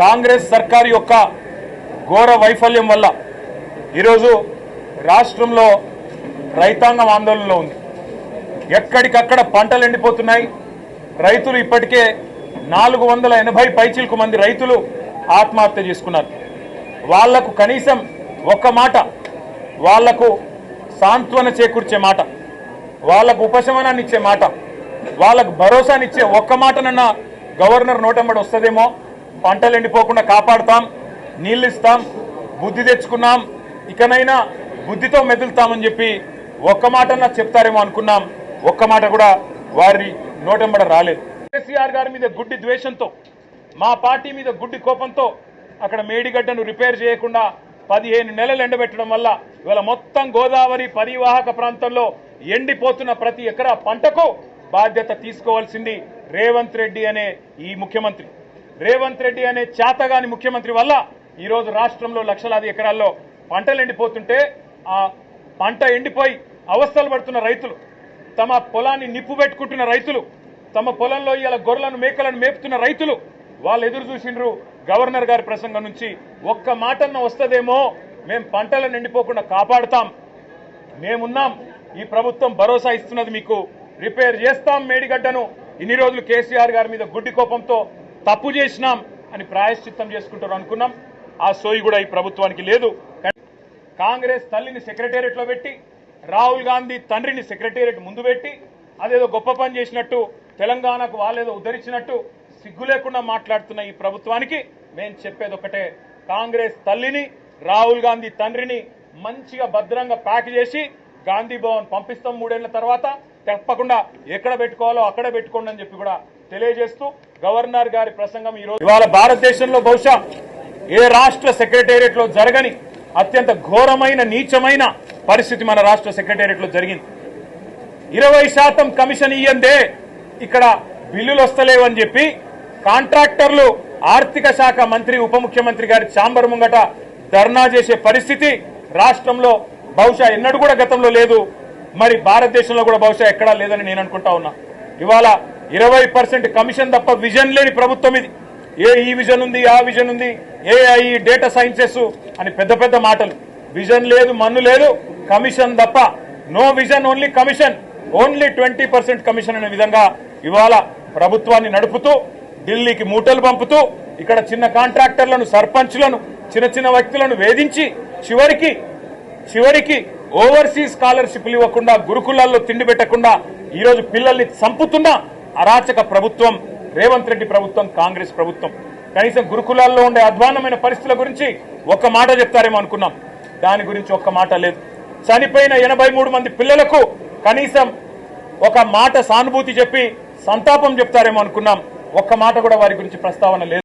కాంగ్రెస్ సర్కారు యొక్క ఘోర వైఫల్యం వల్ల ఈరోజు రాష్ట్రంలో రైతాంగం ఆందోళనలో ఉంది. ఎక్కడికక్కడ పంటలు ఎండిపోతున్నాయి. రైతులు ఇప్పటికే నాలుగు వందల ఎనభై పైచిలకు మంది రైతులు ఆత్మహత్య చేసుకున్నారు. వాళ్ళకు కనీసం ఒక్క మాట వాళ్ళకు సాంత్వన చేకూర్చే మాట వాళ్ళకు ఉపశమనాన్ని ఇచ్చే మాట వాళ్ళకు భరోసానిచ్చే ఒక్క మాటనన్నా గవర్నర్ నోటంబడి వస్తుందేమో? పంటలు ఎండిపోకుండా కాపాడుతాం నీళ్ళు ఇస్తాం బుద్ధి తెచ్చుకున్నాం ఇకనైనా బుద్ధితో మెదులుతామని చెప్పి ఒక్క మాటన్నా చెప్తారేమో అనుకున్నాం. ఒక్క మాట కూడా వారి నోటెంబడ రాలేదు. కేసీఆర్ గారి మీద గుడ్డి ద్వేషంతో మా పార్టీ మీద గుడ్డి కోపంతో అక్కడ మేడిగడ్డను రిపేర్ చేయకుండా పదిహేను నెలలు ఎండబెట్టడం వల్ల ఇవాళ మొత్తం గోదావరి పరివాహక ప్రాంతంలో ఎండిపోతున్న ప్రతి ఎకరా పంటకు బాధ్యత తీసుకోవాల్సింది రేవంత్ రెడ్డి అనే ఈ ముఖ్యమంత్రి. రేవంత్ రెడ్డి అనే చేతగాని ముఖ్యమంత్రి వల్ల ఈరోజు రాష్ట్రంలో లక్షలాది ఎకరాల్లో పంటలు ఎండిపోతుంటే ఆ పంట ఎండిపోయి అవస్థలు పడుతున్న రైతులు తమ పొలాన్ని నిప్పు పెట్టుకుంటున్న రైతులు తమ పొలంలో ఇలా గొర్రెలను మేకలను మేపుతున్న రైతులు వాళ్ళు ఎదురు చూసిండ్రు గవర్నర్ గారి ప్రసంగం నుంచి ఒక్క మాటన్న వస్తుందేమో మేం పంటలను ఎండిపోకుండా కాపాడుతాం మేమున్నాం ఈ ప్రభుత్వం భరోసా ఇస్తున్నది మీకు రిపేర్ చేస్తాం మేడిగడ్డను. ఇన్ని రోజులు కేసీఆర్ గారి మీద గుడ్డి కోపంతో తప్పు చేసినాం అని ప్రాయశ్చిత్తం చేసుకుంటారు అనుకున్నాం. ఆ సోయి కూడా ఈ ప్రభుత్వానికి లేదు. కాంగ్రెస్ తల్లిని సెక్రటేరియట్లో పెట్టి రాహుల్ గాంధీ తండ్రిని సెక్రటేరియట్ ముందు పెట్టి అదేదో గొప్ప పని చేసినట్టు తెలంగాణకు వాళ్ళేదో ఉద్ధరించినట్టు సిగ్గు లేకుండా మాట్లాడుతున్న ఈ ప్రభుత్వానికి మేము చెప్పేది ఒకటే. కాంగ్రెస్ తల్లిని రాహుల్ గాంధీ తండ్రిని మంచిగా భద్రంగా ప్యాక్ చేసి గాంధీ భవన్ పంపిస్తాం మూడేళ్ళ తర్వాత. తప్పకుండా ఎక్కడ పెట్టుకోవాలో అక్కడ పెట్టుకోండి అని చెప్పి కూడా తెలియజేస్తూ గవర్నర్ గారి ప్రసంగం ఈ రోజు ఇవాళ భారతదేశంలో బహుశా ఏ రాష్ట్ర సెక్రటేరియట్లో జరగని అత్యంత ఘోరమైన నీచమైన పరిస్థితి మన రాష్ట్ర సెక్రటేరియట్లో జరిగింది. ఇరవై శాతం కమిషన్ ఇయ్యందే ఇక్కడ బిల్లులు వస్తలేవని చెప్పి కాంట్రాక్టర్లు ఆర్థిక శాఖ మంత్రి ఉప ముఖ్యమంత్రి గారి చాంబర్ ముంగట ధర్నా చేసే పరిస్థితి రాష్ట్రంలో బహుశా ఎన్నడూ కూడా గతంలో లేదు. మరి భారతదేశంలో కూడా బహుశా ఎక్కడా లేదని నేను అనుకుంటా ఉన్నా. ఇవాళ ఇరవై పర్సెంట్ కమిషన్ తప్ప విజన్ లేని ప్రభుత్వం ఇది. ఏ ఈ విజన్ ఉంది ఆ విజన్ ఉంది ఏఐ డేటా సైన్సెస్ అని పెద్ద పెద్ద మాటలు. విజన్ లేదు మన్ను లేదు కమిషన్ తప్ప. No vision only commission. Only twenty percent commission అనే విధంగా ఇవాళ ప్రభుత్వాన్ని నడుపుతూ ఢిల్లీకి మూటలు పంపుతూ ఇక్కడ చిన్న కాంట్రాక్టర్లను సర్పంచ్లను చిన్న చిన్న వ్యక్తులను వేధించి చివరికి చివరికి ఓవర్సీస్ స్కాలర్షిప్లు ఇవ్వకుండా గురుకులాల్లో తిండి పెట్టకుండా ఈరోజు పిల్లల్ని చంపుతున్న అరాచక ప్రభుత్వం రేవంత్ రెడ్డి ప్రభుత్వం కాంగ్రెస్ ప్రభుత్వం. కనీసం గురుకులాల్లో ఉండే అధ్వానమైన పరిస్థితుల గురించి ఒక్క మాట చెప్తారేమో అనుకున్నాం. దాని గురించి ఒక్క మాట లేదు. చనిపోయిన ఎనభై మూడు మంది పిల్లలకు కనీసం ఒక మాట సానుభూతి చెప్పి సంతాపం చెప్తారేమో అనుకున్నాం. ఒక్క మాట కూడా వారి గురించి ప్రస్తావన లేదు.